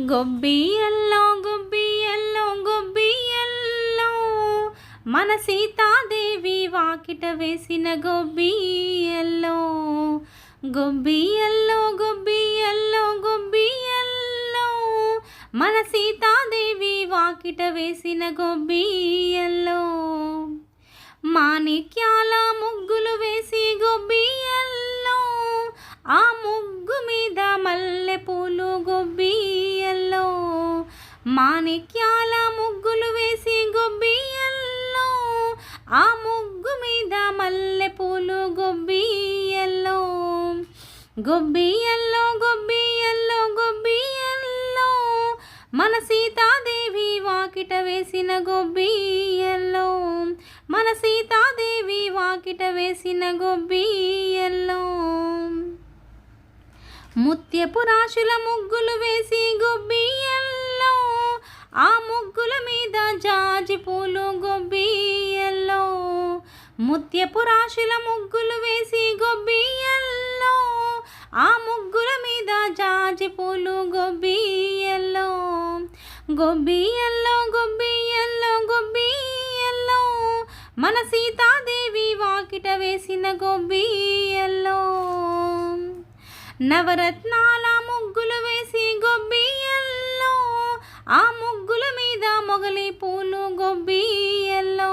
గొబ్బియల్లో గొబ్బియల్లో గొబ్బియల్లో. మన సీతాదేవి వాకిట వేసిన గొబ్బియల్లో. గొబ్బియల్లో గొబ్బియల్లో గొబ్బియల్లో. మన సీతాదేవి వాకిట వేసిన గొబ్బియల్లో. మాణిక్యాల మాణిక్యాల ముగ్గులు వేసి గొబ్బియల్లో ఆ ముగ్గు మీద మల్లె పూలు గొబ్బియల్లో. గొబ్బియల్లో గొబ్బియల్లో గొబ్బియల్లో. మన సీతాదేవి వాకిట వేసిన గొబ్బియల్లో. మన సీతాదేవి వాకిట వేసిన గొబ్బియల్లో. ముత్యపు రాశుల ముగ్గులు వేసి గొబ్బియల్లో. ఆ ముగ్గుల మీద జాజి పూలు గొబ్బియల్లో ముత్యపు రాశుల ముగ్గులు వేసి గొబ్బియల్లో ఆ ముగ్గుల మీద జాజి పూలు గొబ్బియల్లో గొబ్బియల్లో గొబ్బియల్లో గొబ్బియల్లో మన సీతాదేవి వాకిట వేసిన గొబ్బియల్లో నవరత్నాల ముగ్గులు వేసి గొబ్బి మొగలి పూలు గొబ్బియల్లో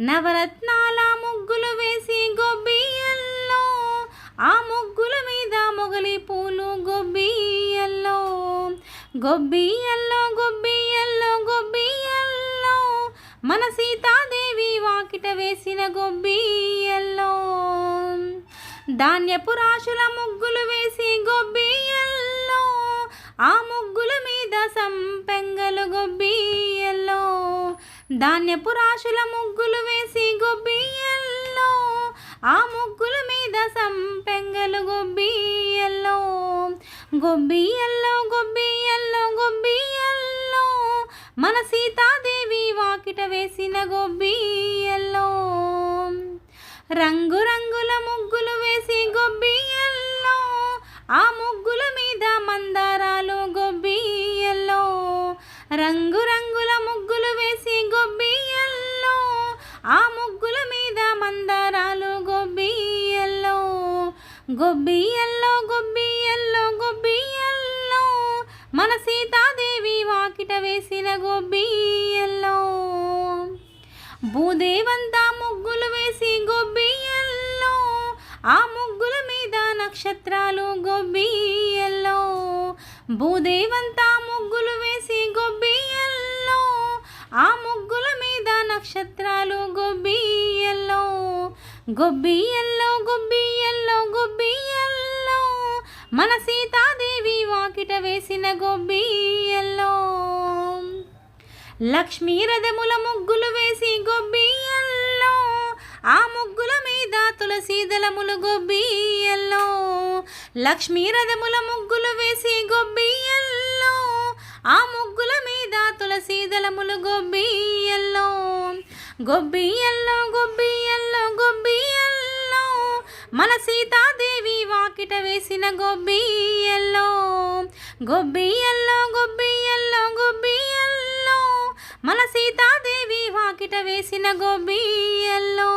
నవరత్నాల ముగ్గులు వేసి గొబ్బియల్లో ఆ ముగ్గుల మీద మొగలి పూలు గొబ్బియల్లో గొబ్బియల్లో గొబ్బియల్లో గొబ్బియల్లో మన సీతాదేవి వాకిట వేసిన గొబ్బియల్లో ధాన్యపు రాశుల ముగ్గులు ధాన్యపు రాశుల ముగ్గులు వేసి గొబ్బియల్లో ఆ ముగ్గుల మీద సంపెంగలు గొబ్బియల్లో గొబ్బియల్లో గొబ్బియల్లో గొబ్బియల్లో మన సీతాదేవి వాకిట వేసిన గొబ్బియల్లో రంగురంగుల ముగ్గులు వేసి గొబ్బియల్లో గొబ్బియల్లో గొబ్బియల్లో గొబ్బియల్లో. మన సీతాదేవి వాకిట వేసిన గొబ్బియల్లో. భూదేవంతా ముగ్గులు వేసి గొబ్బియల్లో. ఆ ముగ్గుల మీద నక్షత్రాలు గొబ్బియల్లో. భూదేవంతా ముగ్గులు వేసి గొబ్బియల్లో. ఆ ముగ్గుల మీద నక్షత్రాలు గొబ్బియల్లో. గొబ్బియల్లో గొబ్బియల్లో మన సీతాదేవి వాకిట వేసిన గొబ్బియల్లో లక్ష్మీ రథముల ముగ్గులు వేసి గొబ్బియల్లో ఆ ముగ్గుల మీద తులసి దళములు గొబ్బియల్లో లక్ష్మీ రథముల ముగ్గులు వేసి గొబ్బియల్లో ఆ ముగ్గుల మీద తులసి దళములు గొబ్బియల్లో గొబ్బియల్లో గొబ్బియల్లో మన సీతాదేవి వాకిట వేసిన గొబ్బియల్లో గొబ్బియల్లో గొబ్బియల్లో గొబ్బియల్లో మన సీతాదేవి వాకిట వేసిన గొబ్బియల్లో